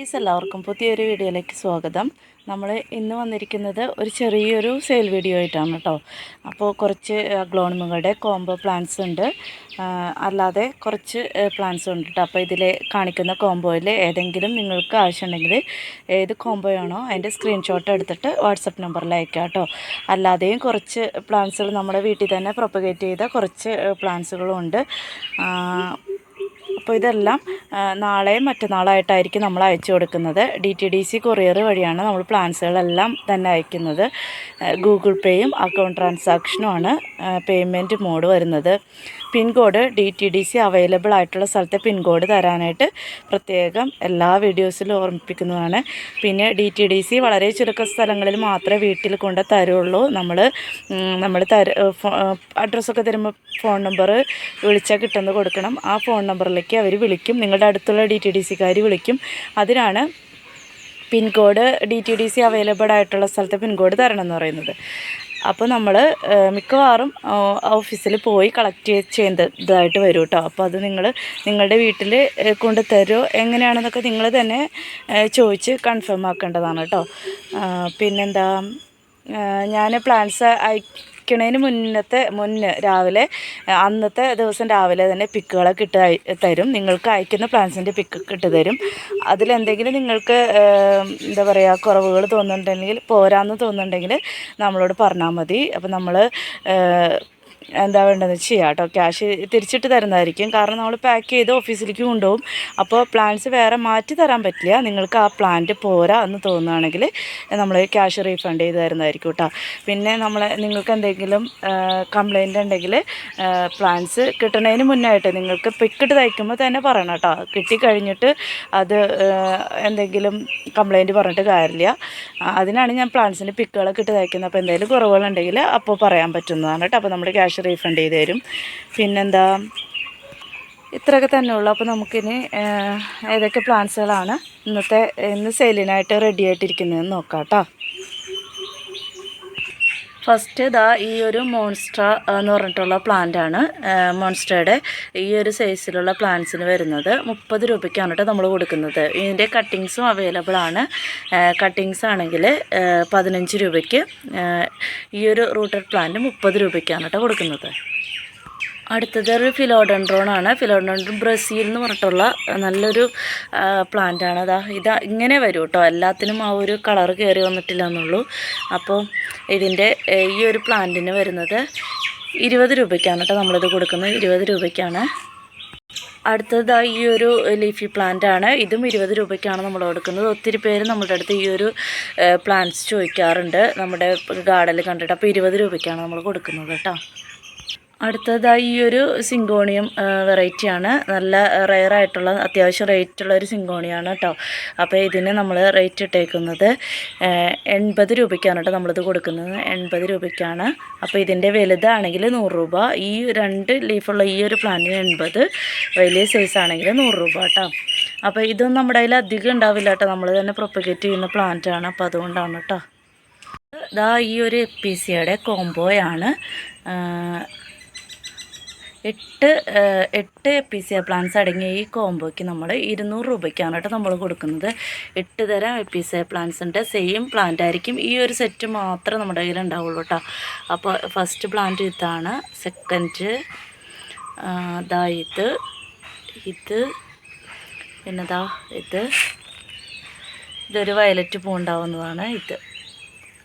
Is എല്ലാവർക്കും പുതിയൊരു വീഡിയോയിലേക്ക് സ്വാഗതം. നമ്മൾ ഇന്ന് വന്നിരിക്കുന്നത് ഒരു ചെറിയൊരു സെയിൽ വീഡിയോ ആയിട്ടാണ് കേട്ടോ. അപ്പോൾ കുറച്ച് ഗ്ലോണിമുകളുടെ കോംബോ പ്ലാന്റ്സ് ഉണ്ട്. അല്ലാതെ കുറച്ച് പ്ലാന്റ്സ് ഉണ്ട് കേട്ടോ. അപ്പോൾ ഇതിൽ കാണിക്കുന്ന കോംബോയിൽ ഏതെങ്കിലും നിങ്ങൾക്ക് ആവശ്യമുണ്ടെങ്കിൽ ഏത് കോംബോയാണോ അതിന്റെ സ്ക്രീൻഷോട്ട് എടുത്തിട്ട് വാട്സപ്പ് നമ്പറിൽ അയക്കാം കേട്ടോ. അല്ലാതെയും കുറച്ച് പ്ലാൻസുകൾ നമ്മുടെ വീട്ടിൽ തന്നെ പ്രൊപ്പഗേറ്റ് ചെയ്ത കുറച്ച് പ്ലാന്റ്സുകളും ഉണ്ട്. അപ്പോൾ ഇതെല്ലാം നാളെയും മറ്റന്നാളായിട്ടായിരിക്കും നമ്മൾ അയച്ചു കൊടുക്കുന്നത്. D T D C courier വഴിയാണ് നമ്മൾ പ്ലാൻസുകളെല്ലാം തന്നെ അയക്കുന്നത്. ഗൂഗിൾ പേയും അക്കൗണ്ട് ട്രാൻസാക്ഷനുമാണ് പേയ്മെന്റ് മോഡ് വരുന്നത്. Pincode D T D C available ആയിട്ടുള്ള സ്ഥലത്തെ പിൻകോഡ് തരാനായിട്ട് പ്രത്യേകം എല്ലാ വീഡിയോസിലും ഓർമ്മിപ്പിക്കുന്നതാണ്. പിന്നെ ഡി ടി ഡി സി വളരെ ചുരുക്ക സ്ഥലങ്ങളിൽ മാത്രമേ വീട്ടിൽ കൊണ്ട് തരുള്ളൂ. നമ്മൾ നമ്മൾ തര അഡ്രസ്സൊക്കെ തരുമ്പോൾ ഫോൺ നമ്പർ വിളിച്ചാൽ കിട്ടുന്നത് കൊടുക്കണം. ആ ഫോൺ നമ്പറിലേക്ക് അവർ വിളിക്കും. നിങ്ങളുടെ അടുത്തുള്ള ഡി ടി ഡി സിക്കാർ വിളിക്കും. അതിനാണ് pincode D T D C available ആയിട്ടുള്ള സ്ഥലത്തെ പിൻകോഡ് തരണം എന്ന് പറയുന്നത്. അപ്പോൾ നമ്മൾ മിക്കവാറും ഓഫീസിൽ പോയി കളക്ട് ചെയ്യുന്നതായിട്ട് വരും കേട്ടോ അപ്പോൾ അത് നിങ്ങൾ നിങ്ങളുടെ വീട്ടിൽ കൊണ്ട് തരുമോ എങ്ങനെയാണെന്നൊക്കെ നിങ്ങൾ തന്നെ ചോദിച്ച് കൺഫേം ആക്കേണ്ടതാണ് കേട്ടോ പിന്നെന്താ ഞാൻ പ്ലാൻസ് അയക്കണതിന് മുന്നത്തെ മുന്നേ രാവിലെ അന്നത്തെ ദിവസം രാവിലെ തന്നെ പിക്കുകളൊക്കെ ഇട്ട് തരും. നിങ്ങൾക്ക് അയക്കുന്ന പ്ലാൻസിന്റെ പിക്ക് ഇട്ട് തരും. അതിലെന്തെങ്കിലും നിങ്ങൾക്ക് എന്താ പറയുക കുറവുകൾ തോന്നുന്നുണ്ടെങ്കിൽ പോരാന്ന് തോന്നുന്നുണ്ടെങ്കിൽ നമ്മളോട് പറഞ്ഞാൽ മതി. അപ്പോൾ നമ്മൾ എന്താ വേണ്ടതെന്ന് ചെയ്യാം കേട്ടോ. ക്യാഷ് തിരിച്ചിട്ട് തരുന്നതായിരിക്കും. കാരണം നമ്മൾ പാക്ക് ചെയ്ത് ഓഫീസിലേക്ക് കൊണ്ടുപോകും. അപ്പോൾ പ്ലാൻസ് വേറെ മാറ്റി തരാൻ പറ്റില്ല. നിങ്ങൾക്ക് ആ പ്ലാന്റ് പോരാ എന്ന് തോന്നുകയാണെങ്കിൽ നമ്മൾ ക്യാഷ് റീഫണ്ട് ചെയ്ത് തരുന്നതായിരിക്കും കേട്ടോ. പിന്നെ നമ്മൾ നിങ്ങൾക്ക് എന്തെങ്കിലും കംപ്ലൈന്റ് ഉണ്ടെങ്കിൽ പ്ലാൻസ് കിട്ടുന്നതിന് മുന്നായിട്ട് നിങ്ങൾക്ക് പിക്കിട്ട് തയ്ക്കുമ്പോൾ തന്നെ പറയണം കേട്ടോ. കിട്ടിക്കഴിഞ്ഞിട്ട് അത് എന്തെങ്കിലും കംപ്ലൈന്റ് പറഞ്ഞിട്ട് കാര്യമില്ല. അതിനാണ് ഞാൻ പ്ലാന്റ്സിന്റെ പിക്കുകളൊക്കെ ഇട്ട് തയ്ക്കുന്നത്. അപ്പോൾ എന്തെങ്കിലും കുറവുകളുണ്ടെങ്കിൽ അപ്പോൾ പറയാൻ പറ്റുന്നതാണ് കേട്ടോ. അപ്പോൾ നമ്മുടെ ക്യാഷ് റീഫണ്ട് ചെയ്ത് തരും. പിന്നെന്താ ഇത്രയൊക്കെ തന്നെ ഉള്ളൂ. അപ്പോൾ നമുക്കിനി ഏതൊക്കെ പ്ലാൻസുകളാണ് ഇന്നത്തെ ഇന്ന് സെയിലിനായിട്ട് റെഡി ആയിട്ടിരിക്കുന്നതെന്ന് നോക്കാം കേട്ടോ ഫസ്റ്റ് ഇതാ ഈ ഒരു മോൺസ്ട്ര എന്ന് പറഞ്ഞിട്ടുള്ള പ്ലാന്റ് ആണ്. മോൺസ്ട്രയുടെ ഈ ഒരു സൈസിലുള്ള പ്ലാന്റ്സിന് വരുന്നത്. മുപ്പത് രൂപയ്ക്കാണ് കേട്ടോ നമ്മൾ കൊടുക്കുന്നത്. ഇതിന്റെ കട്ടിങ്സും അവൈലബിൾ ആണ്. കട്ടിങ്സ് ആണെങ്കിൽ പതിനഞ്ച് രൂപയ്ക്ക് ഈ ഒരു റൂട്ടഡ് പ്ലാന്റ് മുപ്പത് രൂപയ്ക്കാണ് കേട്ടോ കൊടുക്കുന്നത്. അടുത്തത് ഒരു ഫിലോഡൻഡ്രോൺ ആണ് ഫിലോഡൻഡ്രോൺ ബ്രസീൽ എന്ന് പറഞ്ഞിട്ടുള്ള നല്ലൊരു പ്ലാന്റ് ആണ് അതാ ഇത് ഇങ്ങനെ വരും കേട്ടോ എല്ലാത്തിനും ആ ഒരു കളർ കയറി വന്നിട്ടില്ല എന്നുള്ളൂ. അപ്പോൾ ഇതിന്റെ ഈ ഒരു പ്ലാന്റിന് വരുന്നത് ഇരുപത് രൂപയ്ക്കാണ് കേട്ടോ നമ്മളിത് കൊടുക്കുന്നത് ഇരുപത് രൂപയ്ക്കാണ്. അടുത്തത് ഈ ഒരു ലീഫി പ്ലാന്റ് ആണ് ഇതും ഇരുപത് രൂപയ്ക്കാണ് നമ്മൾ കൊടുക്കുന്നത്. ഒത്തിരി പേര് നമ്മുടെ അടുത്ത് ഈ ഒരു പ്ലാന്റ്സ് ചോദിക്കാറുണ്ട്. നമ്മുടെ ഗാർഡനിൽ കണ്ടിട്ട്. അപ്പോൾ ഇരുപത് രൂപയ്ക്കാണ് നമ്മൾ കൊടുക്കുന്നത് കേട്ടോ അടുത്തതായി ഈ ഒരു സിങ്കോണിയം വെറൈറ്റിയാണ് നല്ല റെയർ ആയിട്ടുള്ള അത്യാവശ്യം റേറ്റുള്ള ഒരു സിങ്കോണിയാണ് കേട്ടോ അപ്പോൾ ഇതിന് നമ്മൾ റേറ്റ് ഇട്ടേക്കുന്നത് എൺപത് രൂപയ്ക്കാണ് കേട്ടോ നമ്മളിത് കൊടുക്കുന്നത്. എൺപത് രൂപയ്ക്കാണ്. അപ്പോൾ ഇതിന്റെ വലുതാണെങ്കിൽ നൂറ് രൂപ. ഈ രണ്ട് ലീഫുള്ള ഈ ഒരു പ്ലാന്റിന് എൺപത് വലിയ സൈസ് ആണെങ്കിൽ നൂറ് രൂപ കേട്ടോ അപ്പോൾ ഇതൊന്നും നമ്മുടെ കയ്യിൽ അധികം ഉണ്ടാവില്ല കേട്ടോ നമ്മൾ തന്നെ പ്രൊപ്പഗേറ്റ് ചെയ്യുന്ന പ്ലാന്റ് ആണ്. അപ്പോൾ അതുകൊണ്ടാണ് കേട്ടോ ഇതാ ഈ ഒരു എ പി സിയുടെ കോംബോയാണ് എട്ട് എട്ട് പി സി പ്ലാൻസ് അടങ്ങിയ ഈ കോംബോയ്ക്ക് നമ്മൾ ഇരുന്നൂറ് രൂപയ്ക്കാണ് കേട്ടോ നമ്മൾ കൊടുക്കുന്നത്. എട്ട് തരം എ പി സി പ്ലാൻസ് ഉണ്ട്. സെയിം പ്ലാന്റ് ആയിരിക്കും. ഈ ഒരു സെറ്റ് മാത്രമേ നമ്മുടെ കയ്യിൽ ഉണ്ടാവുള്ളൂ കേട്ടോ. അപ്പോൾ ഫസ്റ്റ് പ്ലാന്റ് ഇതാണ്. സെക്കൻഡ് ദാ ഇത്. ഇത്. പിന്നെതാ ഇത്. ഇതൊരു വയലറ്റ് പൂ ഉണ്ടാവുന്നതാണ് ഇത്.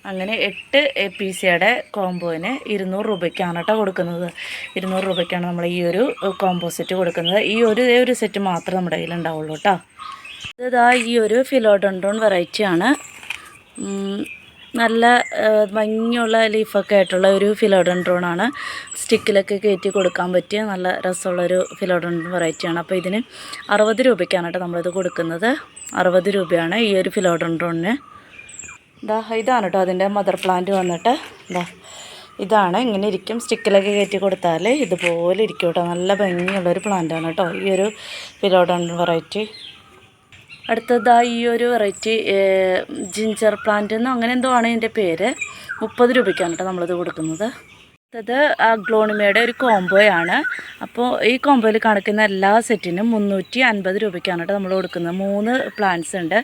അങ്ങനെ എട്ട് എ പി സിയുടെ കോംബോന് ഇരുന്നൂറ് രൂപയ്ക്കാണ് കേട്ടോ കൊടുക്കുന്നത്. ഇരുന്നൂറ് രൂപയ്ക്കാണ് നമ്മൾ ഈ ഒരു കോംബോ സെറ്റ് കൊടുക്കുന്നത്. ഈ ഒരു ഒരു സെറ്റ് മാത്രമേ നമ്മുടെ കയ്യിൽ ഉണ്ടാവുള്ളൂ കേട്ടോ. ഇതാ ഈ ഒരു ഫിലോഡോണ്ടോൺ വെറൈറ്റിയാണ് നല്ല ഭംഗിയുള്ള ലീഫൊക്കെ ആയിട്ടുള്ള ഒരു ഫിലോഡൻഡ്രോൺ ആണ്. സ്റ്റിക്കിലൊക്കെ കയറ്റി കൊടുക്കാൻ പറ്റിയ നല്ല രസമുള്ളൊരു ഫിലോഡൻഡ്രോൺ വെറൈറ്റിയാണ് അപ്പോൾ ഇതിന് അറുപത് രൂപയ്ക്കാണ് കേട്ടോ നമ്മളിത് കൊടുക്കുന്നത്. അറുപത് രൂപയാണ് ഈ ഒരു ഫിലോഡൻഡ്രോണിന് ഇതാ ഇതാണ് കേട്ടോ അതിന്റെ മദർ പ്ലാന്റ് വന്നിട്ട്. ഇതാ ഇതാണ്. ഇങ്ങനെ ഇരിക്കും. സ്റ്റിക്കിലൊക്കെ കയറ്റി കൊടുത്താൽ ഇതുപോലെ ഇരിക്കും കേട്ടോ നല്ല ഭംഗിയുള്ളൊരു ആണ് കേട്ടോ ഈ ഒരു ഫിലോഡൺ വെറൈറ്റി അടുത്തതാ ഈ ഒരു വെറൈറ്റി ജിഞ്ചർ പ്ലാന്റ് എന്നോ അങ്ങനെ എന്തോ ആണ് ഇതിന്റെ പേര്. മുപ്പത് രൂപയ്ക്കാണ് കേട്ടോ നമ്മളിത് കൊടുക്കുന്നത്. അടുത്തത് ഗ്ലോണിമയുടെ ഒരു കോംബോയാണ്. അപ്പോൾ ഈ കോംബോയിൽ കാണിക്കുന്ന എല്ലാ സെറ്റിനും മുന്നൂറ്റി അൻപത് രൂപയ്ക്കാണ് കേട്ടോ നമ്മൾ കൊടുക്കുന്നത്. മൂന്ന് പ്ലാന്റ്സ് ഉണ്ട്.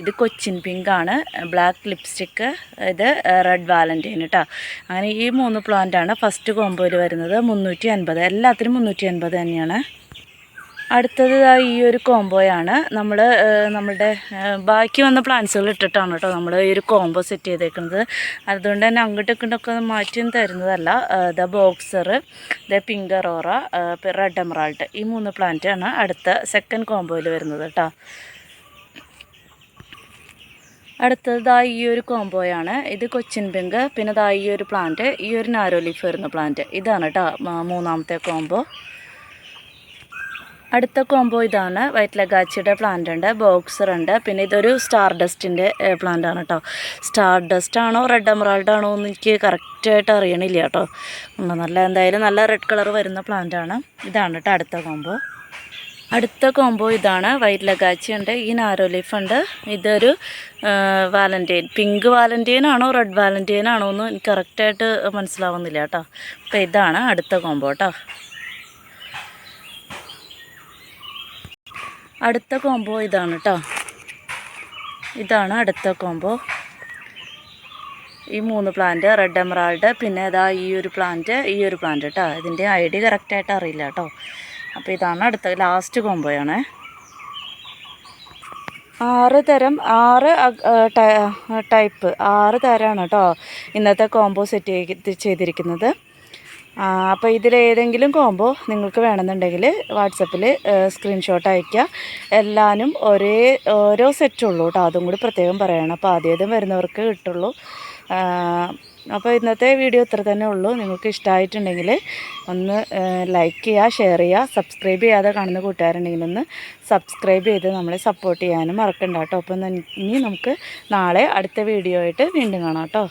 ഇത് കൊച്ചിൻ പിങ്ക് ആണ് ബ്ലാക്ക് ലിപ്സ്റ്റിക്ക്. ഇത് റെഡ് വാലന്റൈൻ കേട്ടോ അങ്ങനെ ഈ മൂന്ന് പ്ലാന്റാണ് ഫസ്റ്റ് കോംബോയിൽ വരുന്നത്. മുന്നൂറ്റി അൻപത് എല്ലാത്തിനും മുന്നൂറ്റി അൻപത് തന്നെയാണ്. അടുത്തത് ദാ ഈ ഒരു കോംബോയാണ്. നമ്മൾ നമ്മളുടെ ബാക്കി വന്ന പ്ലാന്റ്സുകൾ ഇട്ടിട്ടാണ് കേട്ടോ നമ്മൾ ഈ ഒരു കോംബോ സെറ്റ് ചെയ്തേക്കുന്നത്. അതുകൊണ്ട് തന്നെ അങ്ങോട്ടും ഇങ്ങോട്ടൊക്കെ മാറ്റിയും തരുന്നതല്ല. The boxer the pink aurora red emerald ഈ മൂന്ന് പ്ലാന്റാണ് അടുത്ത സെക്കൻഡ് കോംബോയിൽ വരുന്നത് കേട്ടോ. അടുത്തത് ഈ ഒരു കോംബോയാണ്. ഇത് കൊച്ചിൻ പിങ്ക് പിന്നെ ദാ ഈ ഒരു പ്ലാന്റ് ഈ ഒരു നാരോ ലീഫ് വരുന്ന പ്ലാന്റ്. ഇതാണ് കേട്ടോ മൂന്നാമത്തെ കോംബോ. അടുത്ത കോംബോ ഇതാണ് വൈറ്റ് ലഗാച്ചിയുടെ പ്ലാന്റ് ഉണ്ട് ബോക്സർ ഉണ്ട്. പിന്നെ ഇതൊരു സ്റ്റാർ ഡസ്റ്റിന്റെ പ്ലാന്റ് ആണ് കേട്ടോ സ്റ്റാർ ഡസ്റ്റ് ആണോ റെഡ് എമറാൾഡ് ആണോ എന്ന് എനിക്ക് കറക്റ്റായിട്ട് അറിയണില്ല കേട്ടോ നല്ല എന്തായാലും നല്ല റെഡ് കളർ വരുന്ന പ്ലാന്റ് ആണ്. ഇതാണ് കേട്ടോ അടുത്ത കോംബോ അടുത്ത കോംബോ ഇതാണ് വൈറ്റ് ലഗാച്ചി ഉണ്ട് ഈ നാരോ ലീഫ് ഉണ്ട്. ഇതൊരു വാലന്റൈൻ പിങ്ക് വാലന്റൈൻ ആണോ റെഡ് വാലന്റൈൻ ആണോ എന്ന് എനിക്ക് കറക്റ്റായിട്ട് മനസ്സിലാവുന്നില്ല കേട്ടോ അപ്പോൾ ഇതാണ് അടുത്ത കോംബോ കേട്ടോ അടുത്ത കോംബോ ഇതാണ് കേട്ടോ ഇതാണ് അടുത്ത കോംബോ ഈ മൂന്ന് പ്ലാന്റ് റെഡ് എമറാൾഡ് പിന്നെ ഇതാ ഈ ഒരു പ്ലാന്റ് ഈ ഒരു പ്ലാന്റ് കേട്ടോ ഇതിന്റെ ഐ ഡി കറക്റ്റായിട്ട് അറിയില്ല കേട്ടോ അപ്പോൾ ഇതാണ് അടുത്ത ലാസ്റ്റ് കോംബോയാണ് ആറ് തരം ആറ് ടൈപ്പ് ആറ് തരമാണ് കേട്ടോ ഇന്നത്തെ കോംബോ സെറ്റ് ചെയ്ത് ചെയ്തിരിക്കുന്നത്. അപ്പോൾ ഇതിലേതെങ്കിലും കോംബോ നിങ്ങൾക്ക് വേണമെന്നുണ്ടെങ്കിൽ വാട്സപ്പിൽ സ്ക്രീൻഷോട്ട് അയയ്ക്കുക എല്ലാനും ഒരേ ഓരോ സെറ്റുള്ളൂ കേട്ടോ അതും കൂടി പ്രത്യേകം പറയണം. അപ്പോൾ ആദ്യം വരുന്നവർക്ക് കിട്ടുള്ളൂ. അപ്പോൾ ഇന്നത്തെ വീഡിയോ ഇത്ര തന്നെ ഉള്ളൂ. നിങ്ങൾക്ക് ഇഷ്ടമായിട്ടുണ്ടെങ്കിൽ ഒന്ന് ലൈക്ക് ചെയ്യുക ഷെയർ ചെയ്യുക സബ്സ്ക്രൈബ് ചെയ്യാതെ കാണുന്ന കൂട്ടുകാരുണ്ടെങ്കിൽ ഒന്ന് സബ്സ്ക്രൈബ് ചെയ്ത് നമ്മളെ സപ്പോർട്ട് ചെയ്യാനും മറക്കണ്ട കേട്ടോ അപ്പോൾ ഇനി നമുക്ക് നാളെ അടുത്ത വീഡിയോ ആയിട്ട് വീണ്ടും കാണാം കേട്ടോ